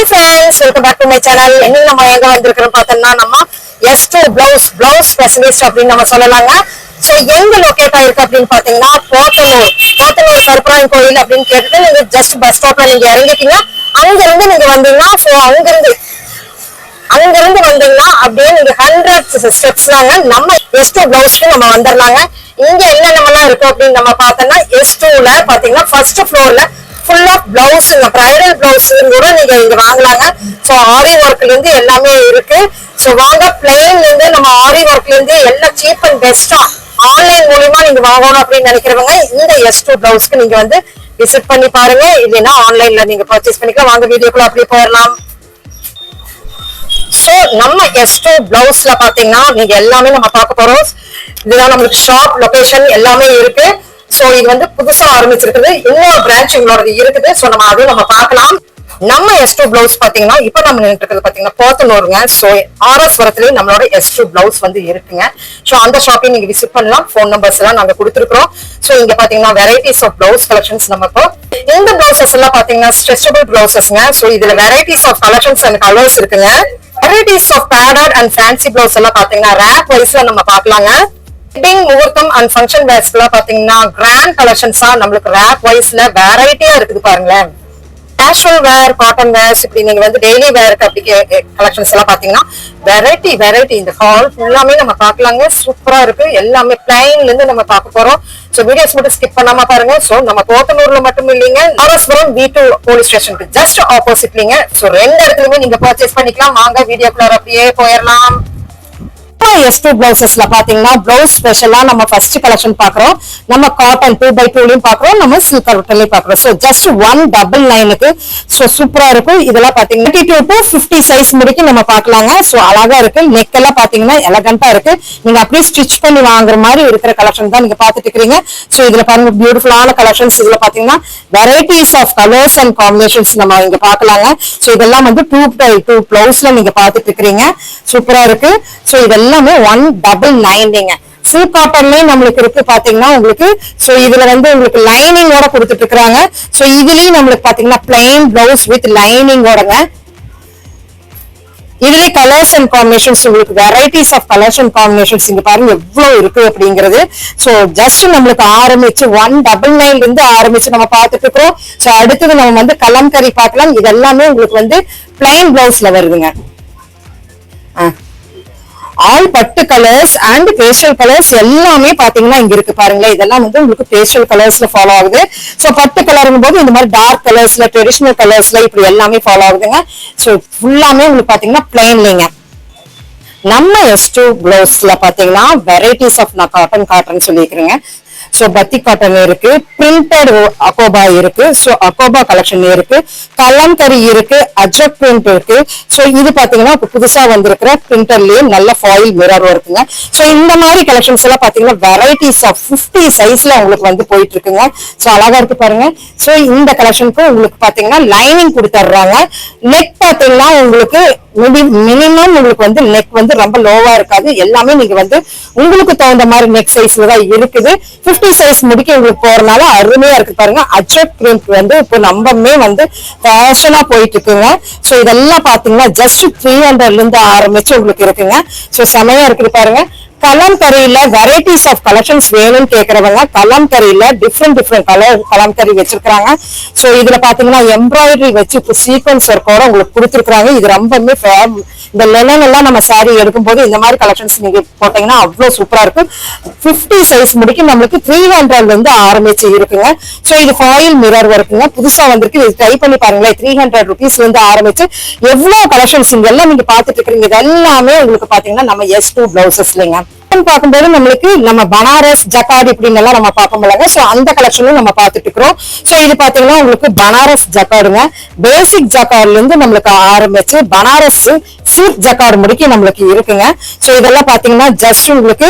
Hi friends welcome back to my channel என்ன நம்ம எங்க வந்திருக்கிறோம். பார்த்தோம்னா நம்ம S two blouse blouse specialist அப்படின்னு நம்ம சொல்லலாங்க. ஸோ எங்க லொக்கேட் ஆயிருக்கு அப்படின்னு பாத்தீங்கன்னா போத்தனூர் போத்தனூர் கருப்பராயன் கோயில் அப்படின்னு கேட்டுட்டு நீங்க ஜஸ்ட் பஸ் ஸ்டாப்ல நீங்க இறங்கிட்டீங்க. அங்க இருந்து நீங்க வந்தீங்கன்னா ஸோ அங்க இருந்து அங்க இருந்து வந்தீங்கன்னா அப்படியே நீங்க ஹண்ட்ரட் ஸ்டெப்ஸ் தாங்க நம்ம எஸ் டூ பிளவுஸ்க்கு நம்ம வந்துடலாங்க இங்க என்னென்னலாம் இருக்கு அப்படின்னு நம்ம பார்த்தோம்னா எஸ் டூல பாத்தீங்கன்னா ஃபர்ஸ்ட் ஃப்ளோர்ல ஃபுல்லா பிளவுஸுங்க பிரைடல் பிளவுஸ் கூட நீங்க இங்க வாங்கலாங்க. ஸோ ஆரி ஒர்க்ல இருந்து எல்லாமே இருக்கு. ஸோ வாங்க பிளெயின்ல இருந்து நம்ம ஆரி ஒர்க்ல இருந்து எல்லாம் சீப் அண்ட் பெஸ்டா ஆன்லைன் மூலியமா நீங்க வாங்கணும் அப்படின்னு நினைக்கிறவங்க இந்த எஸ் டூ பிளவுஸ்க்கு நீங்க வந்து விசிட் பண்ணி பாருங்க. இல்லைன்னா ஆன்லைன்ல நீங்க பர்ச்சேஸ் பண்ணிக்கலாம். வாங்க வீடியோக்குள்ள அப்படியே போயிடலாம். சோ நம்ம எஸ் டூ பிளவுஸ்ல பாத்தீங்கன்னா நீங்க எல்லாமே நம்ம பார்க்க போறோம். இதுதான் நம்மளுக்கு ஷாப் லொகேஷன் எல்லாமே இருக்கு. சோ இது வந்து புதுசா ஆரம்பிச்சிருக்குது இன்னொரு பிரான்ச் இவங்களோட இருக்குது. சோ நம்ம அதுவும் நம்ம பார்க்கலாம். நம்ம எஸ் டூ பிளவுஸ் பாத்தீங்கன்னா இப்ப நம்ம நின்றுட்டு பாத்தீங்கன்னா போத்தனூருங்க சோ ஆரஸ்வரத்துலயும் நம்மளோட எஸ் டூ பிளவுஸ் வந்து இருக்குங்க. சோ அந்த ஷாப்பையும் நீங்க விசிட் பண்ணலாம். ஃபோன் நம்பர்ஸ் எல்லாம் நாங்க கொடுத்துருக்கோம் சோ இங்க பாத்தீங்கன்னா வெரைட்டிஸ் ஆஃப் பிளவுஸ் கலெக்ஷன்ஸ் நம்ம இப்போ இந்த பிளவுசஸ் எல்லாம் பாத்தீங்கன்னா ஸ்ட்ரெச்சபிள் பிளவுசஸ்ங்க சோ இதுல varieties of collections and colours இருக்குங்க. Varieties of patterned and fancy blouse எல்லாம் பாத்தீங்கன்னா ரேக் வைஸ்ல நம்ம பார்க்கலாங்க. வெட்டிங் முகூர்த்தம் அண்ட் ஃபங்க்ஷன் வேர்ஸ் எல்லாம் பாத்தீங்கன்னா கிராண்ட் கலெக்ஷன்ஸா நம்மளுக்கு ரேக் வைஸ்ல வெரைட்டியா இருக்குது பாருங்களேன். கேஷுவல் வேர் காட்டன் வேர்ஸ் இப்படி நீங்க வந்து டெய்லி வேருக்கு அப்படி கலெக்ஷன்ஸ் எல்லாம் பாத்தீங்கன்னா வெரைட்டி வெரைட்டி இந்த ஹால் ஃபுல்லாமே நம்ம பார்க்கலாங்க சூப்பரா இருக்கு. எல்லாமே பிளைன்ல இருந்து நம்ம பார்க்க போறோம். ஸோ வீடியோஸ் மட்டும் ஸ்கிப் பண்ணாம பாருங்க. ஸோ நம்ம கோத்தனூர்ல மட்டும் இல்லைங்க. ஆர்எஸ்புரம் பி டூ போலீஸ் ஸ்டேஷனுக்கு ஜஸ்ட் ஆப்போசிட்லிங்க ஸோ ரெண்டு இடத்துலயுமே நீங்க பர்ச்சேஸ் பண்ணிக்கலாம். வாங்க வீடியோக்குள்ள அப்படியே போயிடலாம். எஸ் டூ பிளவுசஸ்ல பாத்தீங்கன்னா பிளவுஸ் ஸ்பெஷலா நம்ம ஃபர்ஸ்ட் கலெக்ஷன் பாக்குறோம். நம்ம காட்டன் டூ பை டூலையும் பாக்குறோம். நம்ம சில்க் காட்டன்லயும் பாக்குறோம். ஸோ ஜஸ்ட் ஒன் டபுள் நைனுக்கு ஸோ சூப்பரா இருக்கும். இதெல்லாம் பாத்தீங்கன்னா thirty two to fifty size முடிக்கும் நம்ம பாக்கலாங்க. ஸோ அழகா இருக்கு. நெக் எல்லாம் பாத்தீங்கன்னா எலகண்டா இருக்கு. நீங்க அப்படியே ஸ்டிச் பண்ணி வாங்குற மாதிரி இருக்கிற கலெக்ஷன் தான் நீங்க பாத்துட்டு இருக்கீங்க ஸோ இதுல பாருங்க பியூட்டிஃபுல்லான கலெக்ஷன்ஸ் இதுல பாத்தீங்கன்னா varieties of colours and combinations நம்ம இங்க பாக்கலாங்க. ஸோ இதெல்லாம் வந்து டூ பை டூ பிளவுஸ்ல நீங்க பாத்துட்டு இருக்கீங்க சூப்பரா இருக்கு. ஸோ இதெல்லாம் எல்லாமே ஒன் டபுள் நைன்டிங்க ஃபுல் காட்டன்லயே நம்மளுக்கு இருக்கு பாத்தீங்கன்னா உங்களுக்கு சோ இதுல வந்து உங்களுக்கு லைனிங்கோட கொடுத்துட்டு இருக்காங்க சோ இதுலயும் நம்மளுக்கு பாத்தீங்கன்னா பிளைன் பிளவுஸ் வித் லைனிங்கோடங்க இதுலயே கலர்ஸ் அண்ட் காம்பினேஷன்ஸ் உங்களுக்கு varieties of colours and combinations இங்க பாருங்க எவ்வளவு இருக்கு அப்படிங்கிறது. சோ ஜஸ்ட் நம்மளுக்கு ஆரம்பிச்சு ஒன் டபுள் நைன்ல இருந்து ஆரம்பிச்சு நம்ம பார்த்துட்டு இருக்கோம் சோ அடுத்தது நம்ம வந்து கலம்கரி பார்க்கலாம். இது எல்லாமே உங்களுக்கு வந்து பிளைன் பிளவுஸ்ல வருதுங்க. ஆல் பட்டு கலர்ஸ் அண்ட் பேஸ்டல் கலர்ஸ் எல்லாமே பாத்தீங்கன்னா இங்க இருக்கு பாருங்களேன் இதெல்லாம் வந்து உங்களுக்கு பேஸ்டல் கலர்ஸ்ல ஃபாலோ ஆகுது. சோ பட்டு கலருங்கும் போது இந்த மாதிரி டார்க் கலர்ஸ்ல ட்ரெடிஷ்னல் கலர்ஸ்ல இப்படி எல்லாமே ஃபாலோ ஆகுதுங்க. சோ ஃபுல்லாமே உங்களுக்கு பாத்தீங்கன்னா பிளைன்லிங்க நம்ம எஸ் டூ பிளவுஸ்ல பாத்தீங்கன்னா வெரைட்டிஸ் ஆஃப் நான் காட்டன் காட்டன் சொல்லியிருக்கிறேங்க. சோ பத்தி காட்டன் இருக்கு. பிரிண்டட் அகோபா இருக்கு. சோ அகோபா கலெக்ஷன் இருக்கு. கலம்கரி இருக்கு. அஜக் பிரிண்ட் இருக்கு. சோ இது பாத்தீங்கன்னா புதுசா வந்திருக்கிற பிரிண்டர்லயே நல்ல ஃபாயில் மிரர் இருக்குங்க. சோ இந்த மாதிரி கலெக்ஷன்ஸ் எல்லாம் பாத்தீங்கன்னா வெரைட்டிஸ் ஆஃப் 50 சைஸ்ல உங்களுக்கு வந்து போயிட்டு இருக்குங்க சோ அழகா இருக்கு பாருங்க. சோ இந்த கலெக்ஷனுக்கு உங்களுக்கு பாத்தீங்கன்னா லைனிங் கொடுத்துட்றாங்க நெக் பாத்தீங்கன்னா உங்களுக்கு மினிமம் உங்களுக்கு வந்து நெக் வந்து ரொம்ப லோவா இருக்காது. எல்லாமே நீங்க வந்து உங்களுக்கு தகுந்த மாதிரி நெக் சைஸ்ல தான் இருக்குது. 50 சைஸ் முடிக்க உங்களுக்கு போறதுனால அருமையா இருக்கு பாருங்க. அச்சோட் பிரிண்ட் வந்து இப்போ நம்பமே வந்து ஃபேஷனா போயிட்டு இருக்குங்க ஸோ இதெல்லாம் பாத்தீங்கன்னா ஜஸ்ட் த்ரீ ஹண்ட்ரட்ல இருந்து ஆரம்பிச்சு உங்களுக்கு இருக்குங்க. ஸோ செமையா இருக்குது பாருங்க. கலாம்கரியில வெரைட்டிஸ் ஆஃப் கலெக்ஷன்ஸ் வேணும்னு கேக்குறவங்க கலாம்கரியில டிஃப்ரெண்ட் டிஃப்ரெண்ட் கலர் கலாம்கரி வச்சிருக்காங்க சோ இதுல பாத்தீங்கன்னா எம்ப்ராய்டரி வச்சு இப்போ சீக்வன்ஸ் ஒர்க்கோட உங்களுக்கு கொடுத்துருக்காங்க இது ரொம்பவுமே fab- இந்த லெனன் எல்லாம் நம்ம சாரி எடுக்கும் போது இந்த மாதிரி கலெக்ஷன்ஸ் நீங்க போட்டீங்கன்னா அவ்வளவு சூப்பரா இருக்கும். 50 சைஸ் முடிக்கும் நம்மளுக்கு த்ரீ ஹண்ட்ரட்ல இருந்து ஆரம்பிச்சு இருக்குங்க. சோ இது ஃபாயில் மிரர் ஒர்க்குங்க புதுசா வந்திருக்கு. இது ட்ரை பண்ணி பாருங்களேன். த்ரீ ஹண்ட்ரட் ருபீஸ்ல இருந்து ஆரம்பிச்சு எவ்வளவு கலெக்ஷன்ஸ் இங்க எல்லாம் நீங்க பாத்துட்டு இருக்கீங்க இது எல்லாமே உங்களுக்கு பாத்தீங்கன்னா நம்ம எஸ் டூ பிளவுசஸ்லங்க பார்க்கும்போது நம்மளுக்கு நம்ம பனாரஸ் ஜக்கார்ட் இப்படின்னு எல்லாம் நம்ம பார்க்க முடியல சோ அந்த கலெக்ஷனும் நம்ம பார்த்துட்டு இருக்கிறோம். சோ இது பாத்தீங்கன்னா உங்களுக்கு பனாரஸ் ஜக்காடுங்க பேசிக் ஜக்கார்ட்ல இருந்து நம்மளுக்கு ஆரம்பிச்சு பனாரஸ் சில்க் ஜக்கார் முடிக்க நம்மளுக்கு இருக்குங்க. சோ இதெல்லாம் பாத்தீங்கன்னா ஜஸ்ட் உங்களுக்கு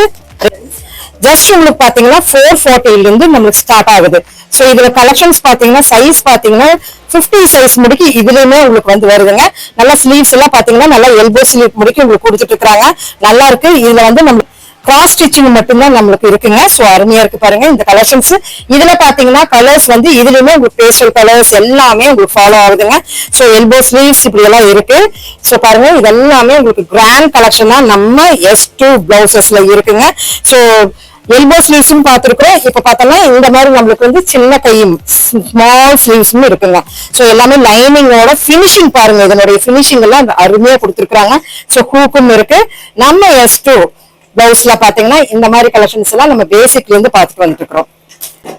ஜஸ்ட் உங்களுக்கு பாத்தீங்கன்னா ஃபோர் ஃபோர்ட்டில இருந்து நம்மளுக்கு ஸ்டார்ட் ஆகுது. சோ இதுல கலெக்ஷன்ஸ் பாத்தீங்கன்னா சைஸ் பாத்தீங்கன்னா 50 சைஸ் முடிக்கு இதுலயுமே உங்களுக்கு வந்து வருதுங்க. நல்லா ஸ்லீவ்ஸ் எல்லாம் பாத்தீங்கன்னா நல்லா எல்போ ஸ்லீவ் முடிக்கு உங்களுக்கு கொடுத்துட்டு இருக்காங்க நல்லா இருக்கு. இதுல வந்து நம்ம கிராஸ் ஸ்டிச்சிங் மட்டும்தான் நம்மளுக்கு இருக்குங்க. ஸோ அருமையா இருக்கு பாருங்க. இந்த கலெக்ஷன்ஸ் இதுல பாத்தீங்கன்னா கலர்ஸ் வந்து இதுலயுமே உங்களுக்கு பேஸ்டல் கலர்ஸ் எல்லாமே உங்களுக்கு ஃபாலோ ஆகுதுங்க. ஸோ எல்போ ஸ்லீவ்ஸ் இப்படி எல்லாம் இருக்கு. ஸோ பாருங்க. இதெல்லாமே உங்களுக்கு கிராண்ட் கலெக்ஷன் தான். நம்ம எஸ் டூ பிளவுசஸ்ல இருக்குங்க. ஸோ எல்போ ஸ்லீவ்ஸும் பார்த்திருக்கோம் இப்ப பார்த்தோம்னா இந்த மாதிரி நம்மளுக்கு வந்து சின்ன கையும் ஸ்மால் ஸ்லீவ்ஸும் இருக்குங்க. ஸோ எல்லாமே லைனிங்கோட ஃபினிஷிங் பாருங்க. இதனுடைய ஃபினிஷிங் எல்லாம் அருமையா கொடுத்துருக்காங்க ஸோ ஹூக்கும் இருக்கு. நம்ம எஸ் டூ பிளவுஸ்ல பாத்தீங்கன்னா இந்த மாதிரி கலெக்ஷன்ஸ் எல்லாம் நம்ம பேசிக்ல இருந்து பார்த்துட்டு வந்துட்டு இருக்கிறோம்.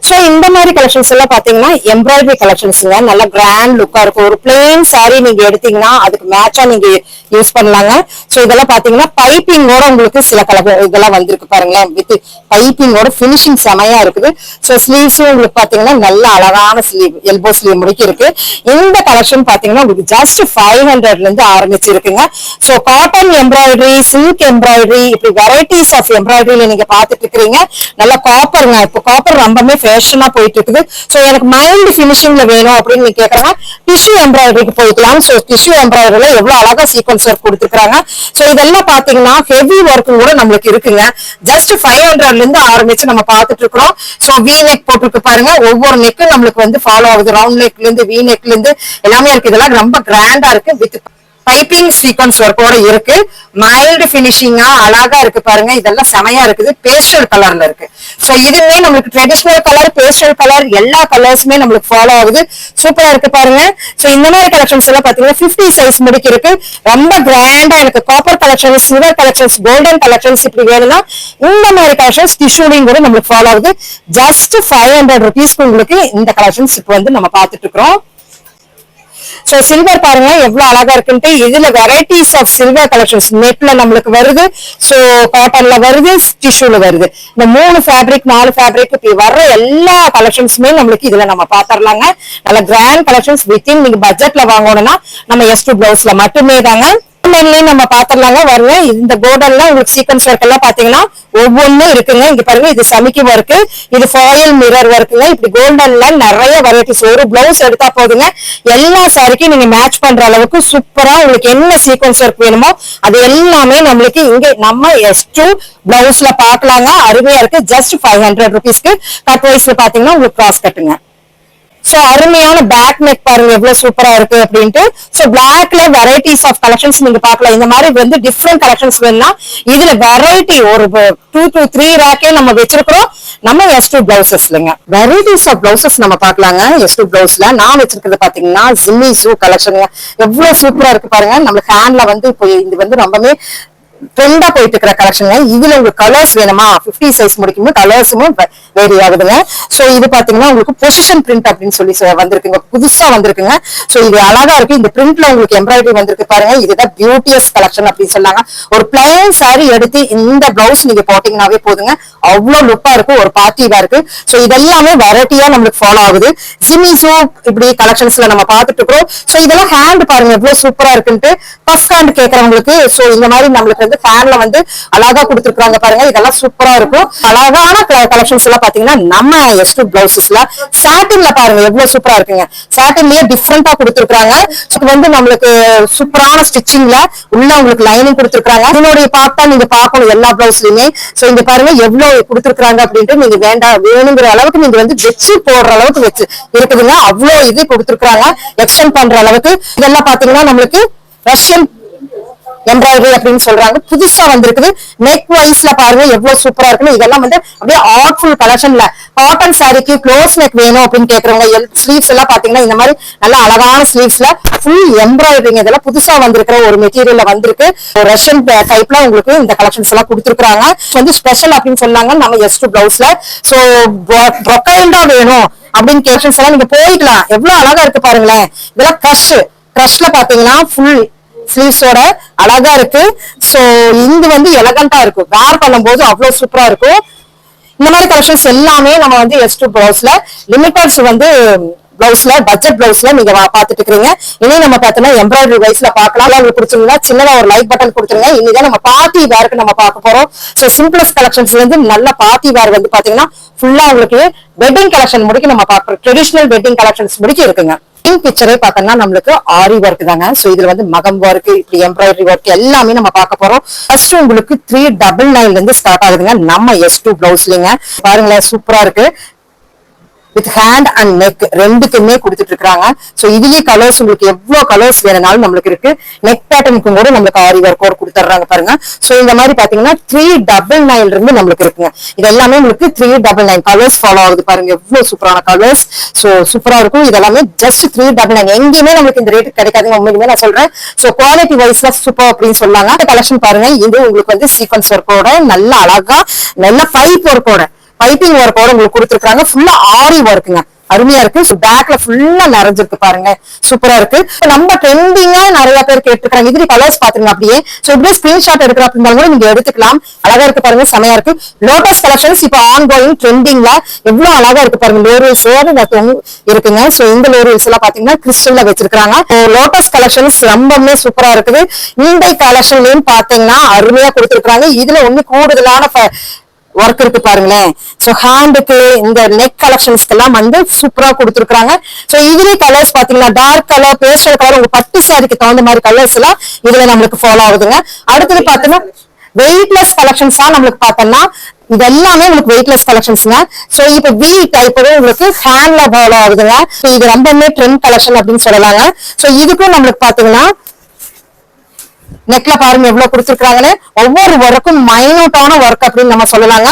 சோ இந்த மாதிரி கலெக்ஷன்ஸ் எல்லாம் பாத்தீங்கன்னா எம்ப்ராய்டரி கலெக்ஷன்ஸ்ங்க நல்ல கிராண்ட் லுக்கா இருக்கும். ஒரு பிளெயின் சாரி நீங்க எடுத்தீங்கன்னா அதுக்கு மேட்சா நீங்க யூஸ் பண்ணலாங்க. ஸோ இதெல்லாம் பாத்தீங்கன்னா பைப்பிங்கோட உங்களுக்கு சில கலர் இதெல்லாம் வந்திருக்கு பாருங்களேன். வித் பைப்பிங்கோட ஃபினிஷிங் செமையா இருக்குது. ஸோ ஸ்லீவ்ஸும் உங்களுக்கு பாத்தீங்கன்னா நல்ல அழகான ஸ்லீவ் எல்போ ஸ்லீவ் முடிக்க இருக்கு. இந்த கலெக்ஷன் பாத்தீங்கன்னா உங்களுக்கு ஜஸ்ட் ஃபைவ் ஹண்ட்ரட்ல இருந்து ஆரம்பிச்சிருக்குங்க so cotton embroidery silk embroidery இப்படி வெரைட்டிஸ் ஆஃப் எம்ப்ராய்டரியில நீங்க பாத்துட்டு இருக்கிறீங்க. நல்ல காப்பருங்க இப்போ காப்பர் ரொம்பவே ஃபேஷனா போயிட்டு இருக்குது சோ எனக்கு மைல்டு ஃபினிஷிங்ல வேணும் அப்படின்னு நீ கேட்கறாங்க டிஷ்யூ எம்ப்ராய்டரிக்கு போய்க்கலாம் ஸோ டிஷ்யூ எம்ப்ராய்டரியில எவ்வளவு அழகா சீக்வன்ஸ் ஒர்க் கொடுத்துருக்காங்க ஸோ இதெல்லாம் பாத்தீங்கன்னா ஹெவி ஒர்க் கூட நம்மளுக்கு இருக்குங்க. ஜஸ்ட் ஃபைவ் ஹண்ட்ரட்ல இருந்து ஆரம்பிச்சு நம்ம பார்த்துட்டு இருக்கிறோம் சோ வி நெக் போட்டுருக்கு பாருங்க. ஒவ்வொரு நெக்கும் நம்மளுக்கு வந்து ஃபாலோ ஆகுது. ரவுண்ட் நெக்ல இருந்து வி நெக்ல இருந்து எல்லாமே இருக்கு. இதெல்லாம் ரொம்ப கிராண்டா இருக்கு. வித் பைப்பிங் சீக்வன்ஸ் ஒர்க்கோட இருக்கு. மைல்டு பினிஷிங்கா அழகா இருக்கு பாருங்க. இதெல்லாம் செமையா இருக்குது. பேஸ்டல் கலர்ல இருக்கு. சோ இதுவுமே நம்மளுக்கு ட்ரெடிஷ்னல் கலர் பேஸ்டல் கலர் எல்லா கலர்ஸுமே நம்மளுக்கு ஃபாலோ ஆகுது. சூப்பரா இருக்கு பாருங்க. சோ இந்த மாதிரி கலெக்ஷன்ஸ் எல்லாம் பாத்தீங்கன்னா 50 சைஸ் முடிக்கு இருக்கு. ரொம்ப கிராண்டா எனக்கு copper collections silver collections golden collections இப்படி வேணும்னா இந்த மாதிரி கலெக்ஷன்ஸ் டிஷ்யூலையும் கூட நம்மளுக்கு ஃபாலோ ஆகுது. ஜஸ்ட் ஃபைவ் ஹண்ட்ரட் ருபீஸ்க்கு உங்களுக்கு இந்த கலெக்ஷன்ஸ் இப்போ வந்து நம்ம பார்த்துட்டு இருக்கிறோம். சோ சில்வர் பாருங்க எவ்வளவு அழகா இருக்குன்ட்டு இதுல வெரைட்டிஸ் ஆஃப் சில்வர் கலெக்ஷன்ஸ் நெட்ல நம்மளுக்கு வருது. சோ காட்டன்ல வருது டிஷ்யூல வருது. இந்த மூணு ஃபேப்ரிக் நாலு ஃபேப்ரிக் இப்படி வர்ற எல்லா கலெக்ஷன்ஸுமே நம்மளுக்கு இதுல நம்ம பாத்திரலாங்க. நல்ல கிராண்ட் கலெக்ஷன்ஸ் வித்தின் நீங்க பட்ஜெட்ல வாங்கணும்னா நம்ம எஸ் டூ பிளவுஸ்ல மட்டுமே தாங்க கோல்டன்லயும் நம்ம பாத்திரலாங்க வருங்க. இந்த கோல்டன்ல உங்களுக்கு சீக்வன்ஸ் ஒர்க் எல்லாம் பாத்தீங்கன்னா ஒவ்வொன்றும் இருக்குங்க. இங்க பாருங்க இது சமிக்கி ஒர்க் இது ஃபாயில் மிரர் ஒர்க்குங்க இப்படி கோல்டன்ல நிறைய வெரைட்டிஸ் ஒரு பிளவுஸ் எடுத்தா போதுங்க. எல்லா சாரிக்கும் நீங்க மேட்ச் பண்ற அளவுக்கு சூப்பரா உங்களுக்கு என்ன சீக்வன்ஸ் ஒர்க் வேணுமோ அது எல்லாமே நம்மளுக்கு இங்க நம்ம எஸ் டூ பிளவுஸ்ல பாக்கலாங்க. அருமையா இருக்கு. ஜஸ்ட் ஃபைவ் ஹண்ட்ரட் ருபீஸ்க்கு கட் வைஸ்ல பாத்தீங்கன்னா உங்களுக்கு கிராஸ் கட்டுங்க சோ அருமையான பேக் நெக் பாருங்க எவ்வளவு சூப்பரா இருக்கு அப்படின்ட்டு. சோ பிளாக்ல வெரைட்டிஸ் ஆஃப் கலெக்ஷன்ஸ் நீங்க பார்க்கலாம். இந்த மாதிரி வந்து டிஃப்ரெண்ட் கலெக்ஷன்ஸ் வேணும்னா இதுல வெரைட்டி ஒரு டூ டு த்ரீ ரேக்கே நம்ம வச்சிருக்கிறோம். நம்ம எஸ் டூ பிளவுசஸ்லங்க வெரைட்டிஸ் ஆஃப் பிளவுசஸ் நம்ம பார்க்கலாங்க. எஸ் டூ பிளவுஸ்ல நான் வச்சிருக்கிறது பாத்தீங்கன்னா ஜிம்மி ஷூ கலெக்ஷன் எவ்வளவு சூப்பரா இருக்கு பாருங்க. நம்ம ஹேண்ட்ல வந்து இப்போ இது வந்து ரொம்பவே ட்ரெண்டா போயிட்டு இருக்கிற கலெக்ஷன் இதுல உங்களுக்கு கலர்ஸ் வேணுமா? 50 சைஸ் முடிக்கும்போது கலர்ஸும் வேரி ஆகுதுங்க. சோ இது பாத்தீங்கன்னா உங்களுக்கு பொசிஷன் பிரிண்ட் அப்படின்னு சொல்லி வந்திருக்குங்க. புதுசா வந்திருக்குங்க. சோ இது அழகா இருக்கு. இந்த பிரிண்ட்ல உங்களுக்கு எம்ப்ராய்டரி வந்திருக்கு பாருங்க. இதுதான் பியூட்டியஸ் கலெக்ஷன் அப்படின்னு சொன்னாங்க. ஒரு பிளைன் சாரி எடுத்து இந்த பிளவுஸ் நீங்க போட்டீங்கன்னாவே போதுங்க. அவ்வளவு லுக்கா இருக்கும் ஒரு பார்ட்டிவா இருக்கு. சோ இதெல்லாமே வெரைட்டியா நம்மளுக்கு ஃபாலோ ஆகுது. ஜிம்மி இப்படி கலெக்ஷன்ஸ்ல நம்ம பார்த்துட்டு இருக்கிறோம். சோ இதெல்லாம் ஹேண்ட் பாருங்க. எவ்வளவு சூப்பரா இருக்குன்ட்டு. பஃப் ஹேண்ட் கேக்குறவங்களுக்கு சோ இந்த மாதிரி நம்மளுக்கு வந்து ஃபேன்ல வந்து அழகா கொடுத்துருக்காங்க பாருங்க. இதெல்லாம் சூப்பரா இருக்கும். அழகான கலெக்ஷன்ஸ் எல்லாம் பாத்தீங்கன்னா நம்ம எஸ் டூ பிளவுசஸ்ல சாட்டின்ல பாருங்க எவ்வளவு சூப்பரா இருக்குங்க. சாட்டின்லயே டிஃப்ரெண்டா கொடுத்துருக்காங்க இது வந்து நம்மளுக்கு சூப்பரான ஸ்டிச்சிங்ல உள்ள உங்களுக்கு லைனிங் கொடுத்துருக்காங்க இதனுடைய பார்த்தா நீங்க பார்க்கணும் எல்லா பிளவுஸ்லயுமே சோ இங்க பாருங்க எவ்வளவு கொடுத்துருக்காங்க அப்படின்ட்டு நீங்க வேண்டாம் வேணுங்கிற அளவுக்கு நீங்க வந்து வச்சு போடுற அளவுக்கு வச்சு இருக்குதுங்க. அவ்வளவு இது கொடுத்துருக்காங்க எக்ஸ்டெண்ட் பண்ற அளவுக்கு. இதெல்லாம் பாத்தீங்கன்னா நம்மளுக்கு ரஷ்யன் எம்ப்ராய்டரி அப்படின்னு சொல்றாங்க. புதுசா வந்திருக்குது. நெக் வைஸ்ல பாருங்க எவ்வளவு சூப்பரா இருக்குன்னு. இதெல்லாம் வந்து அப்படியே ஆர்ட்ஃபுல் கலெக்ஷன்ல காட்டன் சாரிக்கு க்ளோஸ் நெக் வேணும் அப்படின்னு கேக்குறவங்க ஸ்லீவ்ஸ் எல்லாம் பாத்தீங்கன்னா இந்த மாதிரி நல்ல அழகான ஸ்லீவ்ஸ்ல ஃபுல் எம்ப்ராய்டரிங் இதெல்லாம் புதுசா வந்திருக்கிற ஒரு மெட்டீரியல்ல வந்திருக்கு. ஒரு ரஷ்யன் டைப்ல உங்களுக்கு இந்த கலெக்ஷன்ஸ் எல்லாம் கொடுத்துருக்காங்க வந்து ஸ்பெஷல் அப்படின்னு சொன்னாங்க நம்ம எஸ் டூ பிளவுஸ்ல சோ ப்ரொக்கைண்டா வேணும் அப்படின்னு கேஷன்ஸ் எல்லாம். நீங்க போய்க்கலாம். எவ்வளவு அழகா இருக்கு பாருங்களேன். இதெல்லாம் க்ரஷ் க்ரஷ்ல பாத்தீங்கன்னா ஃபுல் ஸ்லீவ்ஸோட அழகா இருக்கு. ஸோ இது வந்து எலகண்டா இருக்கும். வேர் பண்ணும்போது அவ்வளவு சூப்பரா இருக்கும். இந்த மாதிரி கலெக்ஷன்ஸ் எல்லாமே நம்ம வந்து எஸ் டூ பிளவுஸ்ல லிமிட்டர்ஸ் வந்து பிளவுஸ்ல பட்ஜெட் பிளவுஸ்ல நீங்க வா- பாத்துட்டு இருக்கீங்க இனி நம்ம பார்த்தோம்னா எம்ப்ராய்டரி வைஸ்ல பாக்கலாம் உங்களுக்கு பிடிச்சிருந்தா சின்னதா ஒரு லைக் பட்டன் கொடுத்துருங்க. இனிதான் நம்ம பார்ட்டி வேருக்கு நம்ம பார்க்க போறோம். சோ சிம்பிளஸ் கலெக்ஷன்ஸ்ல இருந்து நல்ல பார்ட்டி வேர் வந்து பாத்தீங்கன்னா ஃபுல்லா உங்களுக்கு வெட்டிங் கலெக்ஷன் முடிக்க நம்ம பார்க்கறோம் ட்ரெடிஷனல் வெட்டிங் கலெக்ஷன்ஸ் முடிக்க இருக்குங்க. மெயின் பிக்சரே பார்த்தோம்னா நம்மளுக்கு ஆரி ஒர்க் தாங்க. ஸோ இதுல வந்து மகம் ஒர்க் இப்படி எம்ப்ராய்டரி ஒர்க் எல்லாமே நம்ம பார்க்க போறோம். ஃபர்ஸ்ட் உங்களுக்கு த்ரீ டபுள் நைன்ல இருந்து ஸ்டார்ட் ஆகுதுங்க. நம்ம எஸ் டூ பிளவுஸ்லங்க பாருங்களேன் சூப்பரா இருக்கு. வித் ஹேண்ட் அண்ட் நெக் ரெண்டுக்குமே கொடுத்துட்டு இருக்காங்க ஸோ இதுலயே கலர்ஸ் உங்களுக்கு எவ்வளவு கலர்ஸ் வேணும்னாலும் நம்மளுக்கு இருக்கு. நெக் பேட்டர்னுக்கும் கூட நம்மளுக்கு ஆரி ஒர்க் கூட கொடுத்துட்றாங்க பாருங்க. ஸோ இந்த மாதிரி பாத்தீங்கன்னா த்ரீ டபுள் நைன்ல இருந்து நம்மளுக்கு இருக்குங்க. இது எல்லாமே உங்களுக்கு three double nine colours follow ஆகுது பாருங்க. எவ்வளவு சூப்பரான கலர்ஸ் ஸோ சூப்பரா இருக்கும். இதெல்லாமே ஜஸ்ட் த்ரீ டபுள் நைன் எங்கேயுமே நம்மளுக்கு இந்த ரேட் கிடைக்காதுங்க. உண்மையுமே நான் சொல்றேன். ஸோ குவாலிட்டி வைஸ்ல சூப்பர் அப்படின்னு சொல்லாங்க. கலெக்ஷன் பாருங்க. இது உங்களுக்கு வந்து சீக்வன்ஸ் ஒர்க்கோட நல்ல அழகா நல்ல பைப் ஒர்க்கோட பைப்பிங் ஒர்க்கோட உங்களுக்கு கொடுத்துருக்காங்க ஃபுல்லா ஆரி ஒர்க்குங்க அருமையா இருக்கு. ஸோ பேக்ல ஃபுல்லா நிறைஞ்சிருக்கு பாருங்க. சூப்பரா இருக்கு. நம்ம ட்ரெண்டிங்கா நிறைய பேர் கேட்டுருக்காங்க இதுல கலர்ஸ் பாத்துருங்க அப்படியே. ஸோ இப்படியே ஸ்கிரீன்ஷாட் எடுக்கிற அப்படின்னா கூட நீங்க எடுத்துக்கலாம். அழகா இருக்கு பாருங்க. செமையா இருக்கு. லோட்டஸ் கலெக்ஷன்ஸ் இப்போ ஆன் கோயிங் ட்ரெண்டிங்ல எவ்வளவு அழகா இருக்கு பாருங்க. லோரியல்ஸ் இருக்குங்க. ஸோ இந்த லோரியல்ஸ் எல்லாம் பாத்தீங்கன்னா கிறிஸ்டல்ல வச்சிருக்காங்க லோட்டஸ் கலெக்ஷன்ஸ் ரொம்பவுமே சூப்பரா இருக்குது. இந்த கலெக்ஷன்லயும் பாத்தீங்கன்னா அருமையா கொடுத்துருக்காங்க இதுல ஒண்ணு கூடுதலான ஒர்க் இருக்கு பாருங்களேன். சோ ஹேண்டுக்கு இந்த நெக் கலெக்ஷன்ஸ்க்கு எல்லாம் வந்து சூப்பரா கொடுத்துருக்காங்க சோ இதுலயே கலர்ஸ் பாத்தீங்கன்னா டார்க் கலர் பேஸ்டல் கலர் உங்க பட்டு சாரிக்கு தகுந்த மாதிரி கலர்ஸ் எல்லாம் இதுல நம்மளுக்கு ஃபாலோ ஆகுதுங்க. அடுத்தது பாத்தீங்கன்னா வெயிட்லெஸ் கலெக்ஷன்ஸா நம்மளுக்கு பார்த்தோம்னா இது எல்லாமே உங்களுக்கு வெயிட்லெஸ் கலெக்ஷன்ஸ்ங்க சோ இப்ப வி டைப் உங்களுக்கு ஹேண்ட்ல ஃபாலோ ஆகுதுங்க. So இது ரொம்பவுமே ட்ரெண்ட் கலெக்ஷன் அப்படின்னு சொல்லலாங்க. சோ இதுக்கும் நம்மளுக்கு பாத்தீங்கன்னா நெக்ல பாருங்க எவ்வளவு கொடுத்துருக்காங்கன்னு ஒவ்வொரு ஒர்க்கும் மைனூட்டான ஒர்க் அப்படின்னு நம்ம சொல்லலாங்க.